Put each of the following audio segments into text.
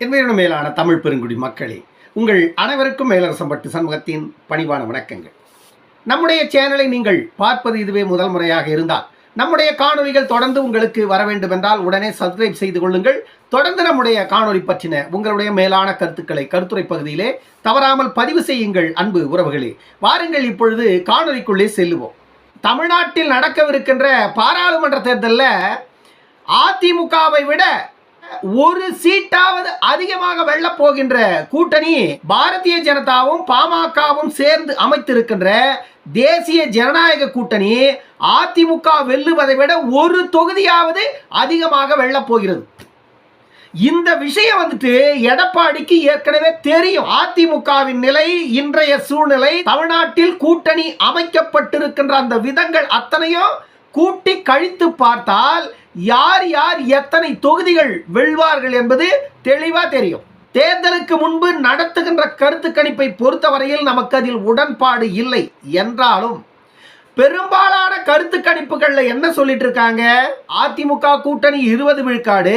என்பதன் மேலான தமிழ் பெருங்குடி மக்களே? உங்கள் அனைவருக்கும் மேலரசம் பட்டு சமூகத்தின் பணிவான வணக்கங்கள். நம்முடைய சேனலை நீங்கள் பார்ப்பது இதுவே முதல் முறையாக இருந்தால் நம்முடைய காணொலிகள் தொடர்ந்து உங்களுக்கு வர வேண்டும் என்றால் உடனே சப்ஸ்கிரைப் செய்து கொள்ளுங்கள். தொடர்ந்து நம்முடைய காணொலி பற்றின உங்களுடைய மேலான கருத்துக்களை கருத்துரை பகுதியிலே தவறாமல் பதிவு செய்யுங்கள் அன்பு உறவுகளே. வாருங்கள் இப்பொழுது காணொலிக்குள்ளே செல்லுவோம். தமிழ்நாட்டில் நடக்கவிருக்கின்ற பாராளுமன்ற தேர்தலில் அதிமுகவை விட ஒரு சீட்டாவது அதிகமாக வெல்லப் போகின்ற கூட்டணி பாரதிய ஜனதாவும் பாமகவும் சேர்ந்து அமைத்திருக்கின்ற தேசிய ஜனநாயக கூட்டணி அதிமுக வெல்லுவதை விட ஒரு தொகுதியாவது அதிகமாக வெல்லப் போகிறது இந்த விஷயம் வந்துட்டு எடப்பாடிக்கு ஏற்கனவே தெரியும். அதிமுகவின் நிலை இன்றைய சூழ்நிலை தமிழ்நாட்டில் கூட்டணி அமைக்கப்பட்டிருக்கின்ற அந்த விதங்கள் அத்தனையும் கூட்டி கழித்து பார்த்தால் யார் யார் எத்தனை தொகுதிகள் வெல்வார்கள் என்பது தெளிவாக தெரியும். தேர்தலுக்கு முன்பு நடத்துகின்ற கருத்து கணிப்பை பொறுத்தவரையில் நமக்கு அதில் உடன்பாடு இல்லை என்றாலும் பெரும்பாலான கருத்து கணிப்புகளில் என்ன சொல்லிட்டு இருக்காங்க? அதிமுக கூட்டணி இருபது விழுக்காடு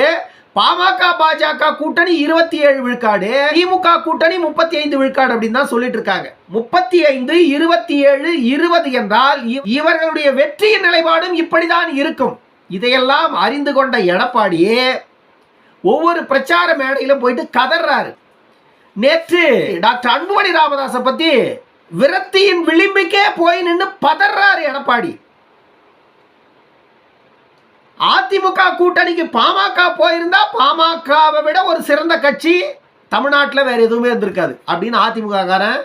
பாமக பாஜக கூட்டணி இருபத்தி ஏழு விழுக்காடு திமுக கூட்டணி முப்பத்தி ஐந்து விழுக்காடு அப்படின்னு தான் சொல்லிட்டு இருக்காங்க. முப்பத்தி ஐந்து இருபத்தி ஏழு இருபது என்றால் இவர்களுடைய வெற்றியின் நிலைப்பாடும் இப்படிதான் இருக்கும். இதையெல்லாம் அறிந்து கொண்ட எடப்பாடியே ஒவ்வொரு பிரச்சார மேடையிலும் போயிட்டு கதறாரு நேற்று டாக்டர் அன்புமணி ராமதாஸை பத்தி விரக்தியின் விளிம்புக்கே போய் நின்று பதறாரு எடப்பாடி. அதிமுக கூட்டணிக்கு பாமக போயிருந்தா பாமகவை விட ஒரு சிறந்த கட்சி தமிழ்நாட்டில் வேற எதுவுமே இருந்திருக்காது அப்படின்னு அதிமுக காரன்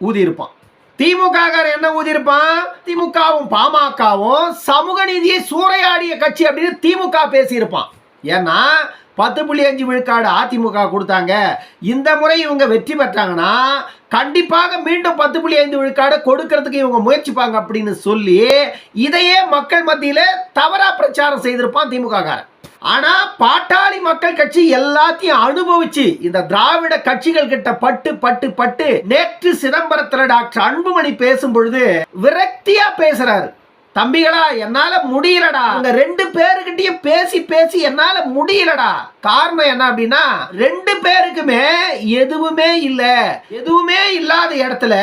ஊதி இருப்பான் திமுககாரன் என்ன ஊதியிருப்பான்? திமுகவும் பாமகவும் சமூக நீதியை சூறையாடிய கட்சி அப்படின்னு திமுக பேசியிருப்பான். ஏன்னா பத்து புள்ளி அஞ்சு விழுக்காடு அதிமுக கொடுத்தாங்க. இந்த முறை இவங்க வெற்றி பெற்றாங்கன்னா கண்டிப்பாக மீண்டும் பத்து புள்ளி ஐந்து விழுக்காடு கொடுக்கறதுக்கு இவங்க முயற்சிப்பாங்க அப்படின்னு சொல்லி இதையே மக்கள் மத்தியில் தவறாக பிரச்சாரம் செய்திருப்பான் திமுக காரன் ஆனா பாட்டாளி மக்கள் கட்சி எல்லாத்தையும் அனுபவிச்சு இந்த திராவிட கட்சிகள் கிட்ட பட்டு பட்டு பட்டு நேற்று சிதம்பரத்துல டாக்டர் அன்புமணி பேசும் பொழுது விரக்தியா பேசுறாரு. தம்பிகளா என்னால முடியலடா. உங்க ரெண்டு பேருக்கிட்டையும் பேசி பேசி என்னால முடியலடா. காரணம் என்ன அப்படின்னா ரெண்டு பேருக்குமே எதுவுமே இல்ல. எதுவுமே இல்லாத இடத்துல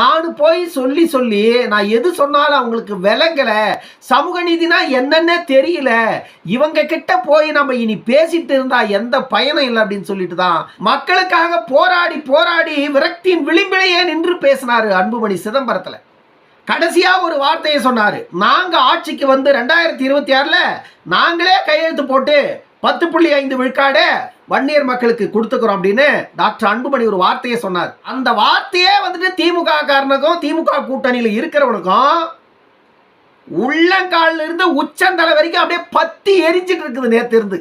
நான் போய் சொல்லி சொல்லி நான் எது சொன்னாலும் அவங்களுக்கு விளங்கல. சமூக நீதினா என்னன்னே தெரியல. இவங்க கிட்ட போய் நம்ம இனி பேசிட்டு இருந்தா எந்த பயனும் இல்லை அப்படின்னு சொல்லிட்டு தான் மக்களுக்காக போராடி போராடி விரக்தியின் விளிம்பிலேயே நின்று பேசினாரு அன்புமணி சிதம்பரத்துல. கடைசியா ஒரு வார்த்தையை சொன்னாரு. நாங்க ஆட்சிக்கு வந்து ரெண்டாயிரத்தி இருபத்தி ஆறுல நாங்களே கையெழுத்து போட்டு பத்து புள்ளி ஐந்து விழுக்காடு வன்னியர் மக்களுக்கு கொடுத்துக்கிறோம் அப்படின்னு டாக்டர் அன்புமணி ஒரு வார்த்தையை சொன்னார். அந்த வார்த்தையே வந்துட்டு திமுக காரனுக்கும் திமுக கூட்டணியில் இருக்கிறவனுக்கும் உள்ளங்கால்ல இருந்து உச்சந்தலை வரைக்கும் அப்படியே பத்தி எரிஞ்சிட்டு இருக்குது நேத்து இருந்து.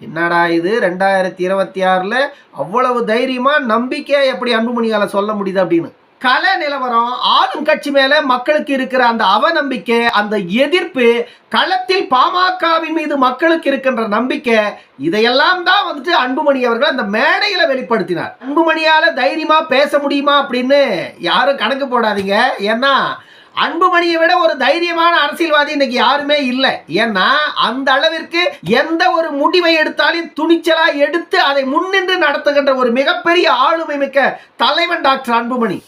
என்னடா இது? ரெண்டாயிரத்தி இருபத்தி ஆறுல அவ்வளவு தைரியமா நம்பிக்கை எப்படி அன்புமணியால் சொல்ல முடியுது அப்படின்னு. கல நிலவரம் ஆளும் கட்சி மேல மக்களுக்கு இருக்கிற அந்த அவநம்பிக்கை அந்த எதிர்ப்பு களத்தில் பாமகவின் மீது மக்களுக்கு இருக்கின்ற நம்பிக்கை இதையெல்லாம் தான் வந்துட்டு அன்புமணி அவர்கள் அந்த மேடையில வெளிப்படுத்தினார். அன்புமணியால தைரியமா பேச முடியுமா அப்படின்னு யாரும் கணக்கு போடாதீங்க. ஏன்னா அன்புமணியை விட ஒரு தைரியமான அரசியல்வாதி இன்னைக்கு யாருமே இல்லை. ஏன்னா அந்த அளவிற்கு எந்த ஒரு முடிவை எடுத்தாலும் துணிச்சலா எடுத்து அதை முன்னின்று நடத்துகின்ற ஒரு மிகப்பெரிய ஆளுமை மிக்க தலைவன் டாக்டர் அன்புமணி.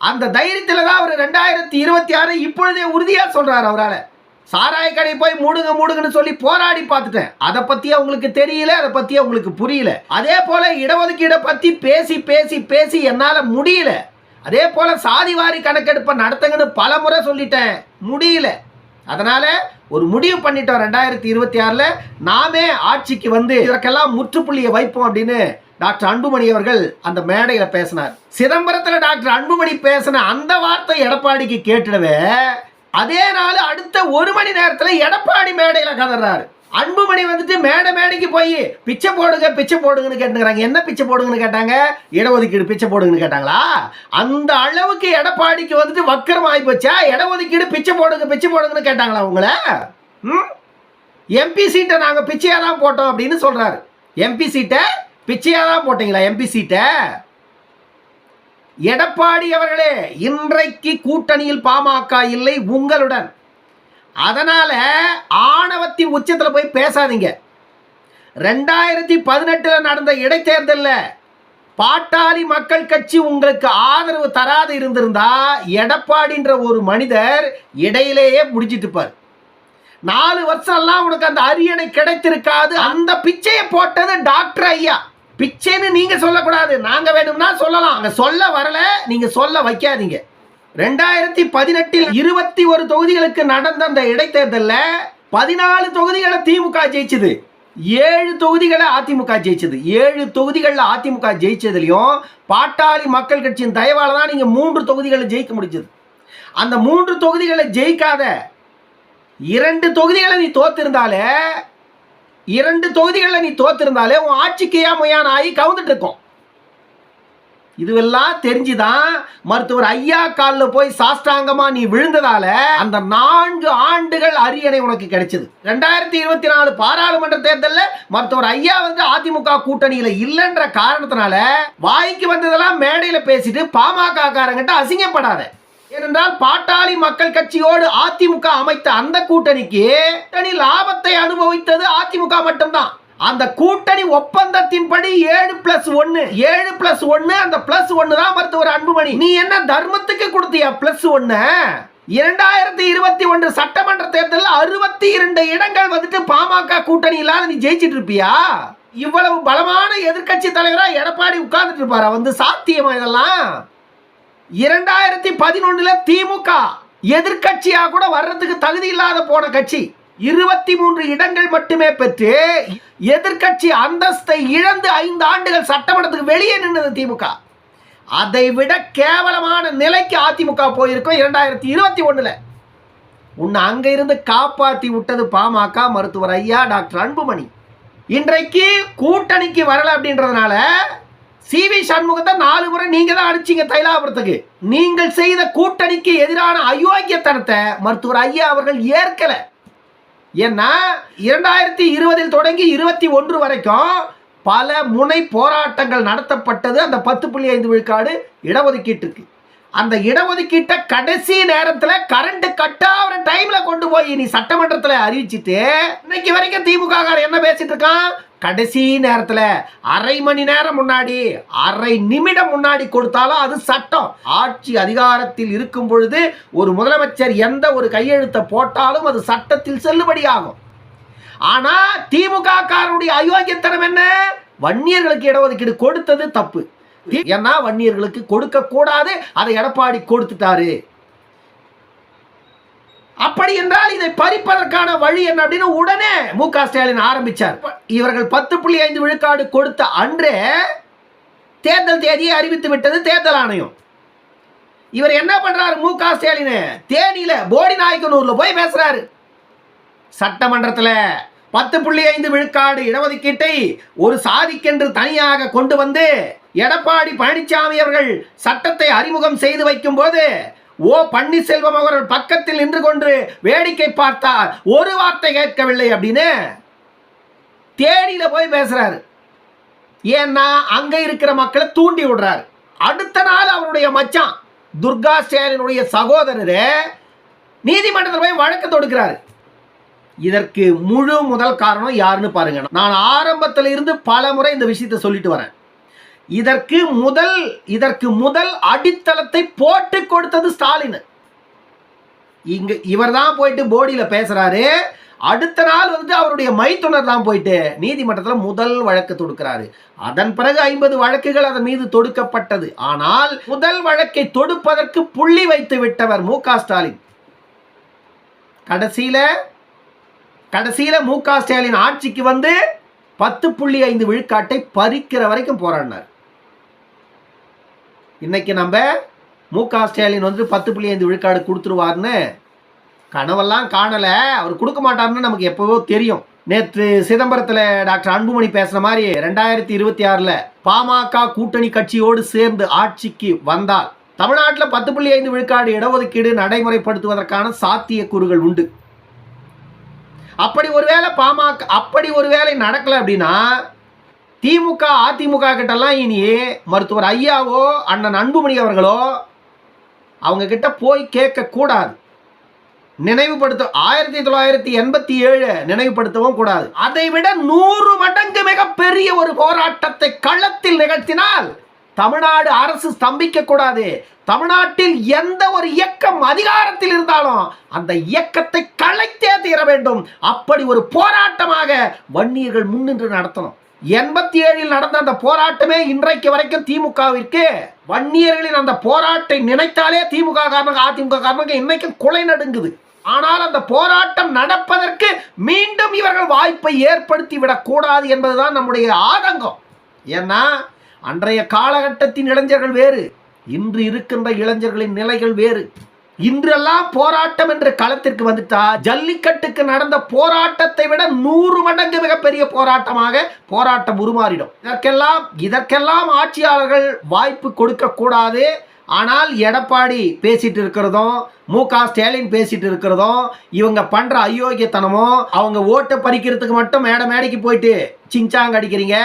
அந்த தைரியத்தில் தான் அவர் ரெண்டாயிரத்தி இருபத்தி ஆறு இப்பொழுதே உறுதியாக சொல்கிறார் அவரால். சாராய கடை போய் மூடுங்க மூடுங்கன்னு சொல்லி போராடி பார்த்துட்டேன். அதை பற்றி அவங்களுக்கு தெரியல அதை பற்றி அவங்களுக்கு புரியல. அதே போல் இடஒதுக்கீடை பற்றி பேசி பேசி பேசி என்னால் முடியல. அதே போல் சாதிவாரி கணக்கெடுப்பை நடத்துங்கன்னு பல முறை சொல்லிட்டேன். முடியல. அதனால் ஒரு முடிவு பண்ணிட்டோம் ரெண்டாயிரத்தி இருபத்தி ஆறில். நாமே ஆட்சிக்கு வந்து இதற்கெல்லாம் முற்றுப்புள்ளியை வைப்போம் அப்படின்னு டாக்டர் அன்புமணி அவர்கள் அந்த மேடையில் பேசினார். சிதம்பரத்தில் டாக்டர் அன்புமணி பேசின அந்த வார்த்தை எடப்பாடிக்கு கேட்டுடவே அதே நாள் அடுத்த ஒரு மணி நேரத்தில் எடப்பாடி மேடையில் கதறாரு. அன்புமணி வந்துட்டு மேடை மேடைக்கு போய் பிச்சை போடுங்க பிச்சை போடுங்கன்னு கேட்டுக்கிறாங்க. என்ன பிச்சை போடுங்கன்னு கேட்டாங்க? இடஒதுக்கீடு பிச்சை போடுங்கன்னு கேட்டாங்களா? அந்த அளவுக்கு எடப்பாடிக்கு வந்துட்டு வக்கரம் ஆகி போச்சா? இடஒதுக்கீடு பிச்சை போடுங்க பிச்சை போடுங்கன்னு கேட்டாங்களா உங்களை ம்? எம்பி சீட்டை நாங்கள் பிச்சையாக தான் போட்டோம் அப்படின்னு சொல்கிறாரு எம்பி சீட்டை பிச்சையாக தான் போட்டீங்களா எம்பி சீட்டை எடப்பாடி அவர்களே இன்றைக்கு கூட்டணியில் பாமக இல்லை உங்களுடன். அதனால ஆணவத்தின் உச்சத்தில் போய் பேசாதீங்க. ரெண்டாயிரத்தி பதினெட்டில் நடந்த இடைத்தேர்தலில் பாட்டாளி மக்கள் கட்சி உங்களுக்கு ஆதரவு தராது இருந்திருந்தா எடப்பாடின்ற ஒரு மனிதர் இடையிலேயே முடிச்சிட்டுப்பார் நாலு வருஷம் எல்லாம் உனக்கு அந்த அரியணை கிடைத்திருக்காது. அந்த பிச்சையை போட்டது டாக்டர் ஐயா. பிச்சைன்னு நீங்க சொல்லக்கூடாது. நாங்க வேணும்னா சொல்லலாம். அங்க சொல்ல வரல நீங்க சொல்ல வைக்காதீங்க. ரெண்டாயிரத்தி பதினெட்டில் இருபத்தி ஒரு தொகுதிகளுக்கு நடந்த அந்த இடைத்தேர்தலில் பதினாலு தொகுதிகளை திமுக ஜெயிச்சது. ஏழு தொகுதிகளை அதிமுக ஜெயிச்சது. ஏழு தொகுதிகளில் அதிமுக ஜெயிச்சதுலையும் பாட்டாளி மக்கள் கட்சியின் தயவால் தான் நீங்கள் மூன்று தொகுதிகளை ஜெயிக்க முடிஞ்சது. அந்த மூன்று தொகுதிகளை ஜெயிக்காத இரண்டு தொகுதிகளை நீ தோத்திருந்தாலே இரண்டு தொகுதிகளில் நீ தோத்திருந்தாலே உன் ஆட்சிக்கு ஏன் ஆகி கவுந்துட்டு இருக்கும் இதுவெல்லாம் தெரிஞ்சுதான் மருத்துவர் ஐயா காலில் போய் சாஷ்டாங்கமாக நீ விழுந்ததால அந்த நான்கு ஆண்டுகள் அரியணை உனக்கு கிடைச்சது. ரெண்டாயிரத்தி இருபத்தி நாலு பாராளுமன்ற தேர்தலில் மருத்துவர் ஐயா வந்து அதிமுக கூட்டணியில் இல்லைன்ற காரணத்தினால வாய்க்கு வந்ததெல்லாம் மேடையில் பேசிட்டு பாமக காரங்கிட்ட அசிங்கப்படாத. ஏனென்றால் பாட்டாளி மக்கள் கட்சியோடு அதிமுக அமைத்த அந்த கூட்டணிக்கு கூட்டணி லாபத்தை அனுபவித்தது அதிமுக மட்டும்தான். அந்த கூட்டணி ஒப்பந்தத்தின்படி ஏழு பிளஸ் ஒன்னு ஏழு பிளஸ் ஒன்னு அந்த பிளஸ் ஒன்னு தான் மருத்துவர் அன்புமணி. நீ என்ன தர்மத்துக்கு கொடுத்தியா பிளஸ் ஒன்னு? இரண்டாயிரத்தி இருபத்தி ஒன்று சட்டமன்ற தேர்தலில் அறுபத்தி இரண்டு இடங்கள் வந்துட்டு பாமக கூட்டணி இல்லாத நீ ஜெயிச்சிட்டு இருப்பியா? இவ்வளவு பலமான எதிர்க்கட்சி தலைவரா எடப்பாடி உட்கார்ந்துட்டு இருப்பாரா? வந்து சாத்தியமா இதெல்லாம்? இரண்டாயிரத்தி பதினொன்னுல திமுக எதிர்க்கட்சியா கூட வர்றதுக்கு தகுதி இல்லாத போன கட்சி. இருபத்தி மூன்று இடங்கள் மட்டுமே பெற்று எதிர்க்கட்சி அந்தஸ்தை இழந்து ஐந்து ஆண்டுகள் சட்டமன்றத்துக்கு வெளியே நின்றது திமுக. அதை விட கேவலமான நிலைக்கு அதிமுக போயிருக்கோம் இரண்டாயிரத்தி இருபத்தி ஒண்ணுல உன்னை அங்கே இருந்து காப்பாற்றி விட்டது பாமக மருத்துவர் ஐயா டாக்டர் அன்புமணி. இன்றைக்கு கூட்டணிக்கு வரல அப்படின்றதுனால சி வி சண்முகத்தை நாலு முறை நீங்க தான் அடிச்சீங்க தைலாபுரத்துக்கு. நீங்கள் செய்த கூட்டணிக்கு எதிரான அயோக்கியத்தனத்தை மருத்துவர் ஐயா அவர்கள் ஏற்கல. ஏன்னா இரண்டாயிரத்தி இருபதில் தொடங்கி இருபத்தி ஒன்று வரைக்கும் பல முனை போராட்டங்கள் நடத்தப்பட்டது. அந்த பத்து புள்ளி ஐந்து விழுக்காடு இடஒதுக்கீட்டுக்கு. அந்த இடஒதுக்கீட்டை கடைசி நேரத்தில் கரண்ட் கட் ஆகிற கொண்டு போய் நீ சட்டமன்றத்தில் அறிவிச்சிட்டு இன்னைக்கு வரைக்கும் திமுக என்ன பேசிட்டு இருக்கான்? கடைசி நேரத்தில் அரை மணி நேரம் முன்னாடி அரை நிமிடம் முன்னாடி கொடுத்தாலும் அது சட்டம். ஆட்சி அதிகாரத்தில் இருக்கும் பொழுது ஒரு முதலமைச்சர் எந்த ஒரு கையெழுத்தை போட்டாலும் அது சட்டத்தில் செல்லுபடியாகும். ஆனா திமுக காரனுடைய அயோக்கியத்தனம் என்ன? வன்னியர்களுக்கு இடஒதுக்கீடு கொடுத்தது தப்பு. ஏன்னா வன்னியர்களுக்கு கொடுக்க கூடாது அதை எடப்பாடி கொடுத்துட்டாரு. அப்படி என்றால் இதை பறிப்பதற்கான வழி என்ன அப்படின்னு உடனே மு க. ஸ்டாலின் ஆரம்பிச்சார். இவர்கள் பத்து புள்ளி ஐந்து விழுக்காடு கொடுத்த அன்றே தேர்தல் தேதியை அறிவித்து விட்டது தேர்தல் ஆணையம். இவர் என்ன பண்றாரு மு க. ஸ்டாலின்? தேனியில போடி நாயக்கனூர்ல போய் பேசுறாரு. சட்டமன்றத்தில் பத்து புள்ளி ஐந்து விழுக்காடு இடஒதுக்கீட்டை ஒரு சாதிக்கென்று தனியாக கொண்டு வந்து எடப்பாடி பழனிசாமி அவர்கள் சட்டத்தை அறிமுகம் செய்து வைக்கும் போது ஓ பன்னீர்செல்வம் அவர்கள் பக்கத்தில் நின்று கொண்டு வேடிக்கை பார்த்தார். ஒரு வார்த்தை கேட்கவில்லை அப்படின்னு தேனியில் போய் பேசுகிறாரு ஏன்னா அங்கே இருக்கிற மக்களை தூண்டி விடுறாரு. அடுத்த நாள் அவருடைய மச்சான் துர்கா ஸ்டாலினுடைய சகோதரர் நீதிமன்றத்தில் போய் வழக்கு தொடுக்கிறாரு. இதற்கு முழு முதல் காரணம் யாருன்னு பாருங்க. நான் ஆரம்பத்தில் இருந்து பல முறை இந்த விஷயத்தை சொல்லிட்டு வரேன். இதற்கு முதல் இதற்கு முதல் அடித்தளத்தை போட்டு கொடுத்தது ஸ்டாலின். இங்க இவர் தான் போயிட்டு போடியில் பேசுறாரு. அடுத்த நாள் வந்து அவருடைய மைத்துனர் தான் போயிட்டு நீதிமன்றத்தில் முதல் வழக்கு தொடுக்கிறாரு. அதன் பிறகு ஐம்பது வழக்குகள் அதன் மீது தொடுக்கப்பட்டது. ஆனால் முதல் வழக்கை தொடுப்பதற்கு புள்ளி வைத்து விட்டவர் மு ஸ்டாலின். கடைசியில கடைசியில மு ஸ்டாலின் ஆட்சிக்கு வந்து பத்து புள்ளி ஐந்து விழுக்காட்டை பறிக்கிற வரைக்கும் போராடினார். இன்னைக்கு நம்ம மு க ஸ்டாலின் வந்து பத்து புள்ளி ஐந்து விழுக்காடு கொடுத்துருவார்னு கனவெல்லாம் காணலை. அவர் கொடுக்க மாட்டார்னு நமக்கு எப்போவோ தெரியும். நேற்று சிதம்பரத்தில் டாக்டர் அன்புமணி பேசுன மாதிரி ரெண்டாயிரத்தி இருபத்தி ஆறில் பாமக கூட்டணி கட்சியோடு சேர்ந்து ஆட்சிக்கு வந்தால் தமிழ்நாட்டில் பத்து புள்ளி ஐந்து விழுக்காடு இடஒதுக்கீடு நடைமுறைப்படுத்துவதற்கான சாத்தியக்கூறுகள் உண்டு. அப்படி ஒருவேளை பாமக அப்படி ஒருவேளை நடக்கலை அப்படின்னா திமுக அதிமுக கிட்டலாம் இனி மருத்துவர் ஐயாவோ அண்ணன் அன்புமணி அவர்களோ அவங்க கிட்ட போய் கேட்கக்கூடாது நினைவுபடுத்த ஆயிரத்தி தொள்ளாயிரத்தி எண்பத்தி ஏழு நினைவுபடுத்தவும் கூடாது. அதை விட நூறு மடங்கு மிகப்பெரிய ஒரு போராட்டத்தை களத்தில் நிகழ்த்தினால் தமிழ்நாடு அரசு ஸ்தம்பிக்க கூடாது. தமிழ்நாட்டில் எந்த ஒரு இயக்கம் அதிகாரத்தில் இருந்தாலும் அந்த இயக்கத்தை கலைத்தே தீர வேண்டும். அப்படி ஒரு போராட்டமாக வன்னியர்கள் முன்னின்று நடத்தணும். எண்பத்தி ஏழில் நடந்த அந்த போராட்டமே இன்றைக்கு வரைக்கும் திமுகவிற்கு வன்னியர்களின் அந்த போராட்டை நினைத்தாலே திமுக காரணங்க அதிமுக காரணங்க இன்னைக்கும் கொலை நடுங்குது. ஆனால் அந்த போராட்டம் நடப்பதற்கு மீண்டும் இவர்கள் வாய்ப்பை ஏற்படுத்தி விடக்கூடாது என்பதுதான் நம்முடைய ஆதங்கம். ஏன்னா அன்றைய காலகட்டத்தின் இளைஞர்கள் வேறு இன்று இருக்கின்ற இளைஞர்களின் நிலைகள் வேறு. இன்றெல்லாம் போராட்டம் என்ற களத்திற்கு வந்துட்டா ஜல்லிக்கட்டுக்கு நடந்த போராட்டத்தை விட நூறு மடங்கு மிகப்பெரிய போராட்டமாக போராட்டம் உருமாறிடும். இதற்கெல்லாம் இதற்கெல்லாம் ஆட்சியாளர்கள் வாய்ப்பு கொடுக்க கூடாது. ஆனால் எடப்பாடி பேசிட்டு இருக்கிறதும் மு க ஸ்டாலின் பேசிட்டு இருக்கிறதும் இவங்க பண்ற அயோக்கியத்தனமும் அவங்க ஓட்டை பறிக்கிறதுக்கு மட்டும் மேடை மேடைக்கு போயிட்டு சிங்சாங் அடிக்கிறீங்க.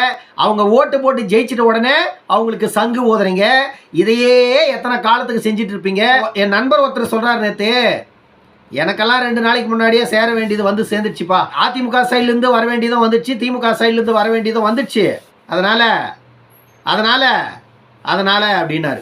அவங்க ஓட்டு போட்டு ஜெயிச்சிட்ட உடனே அவங்களுக்கு சங்கு ஊதுறீங்க இதையே எத்தனை காலத்துக்கு செஞ்சிட்டு இருப்பீங்க? என் நண்பர் ஒருத்தர் சொல்றாரு நேத்து எனக்கெல்லாம் ரெண்டு நாளைக்கு முன்னாடியே சேர வேண்டியது வந்து சேர்ந்துருச்சுப்பா. அதிமுக சைட்லேருந்து வர வேண்டியதும் வந்துச்சு திமுக சைட்லேருந்து வர வேண்டியதும் வந்துச்சு அதனால அதனால அதனால அப்படின்னாரு.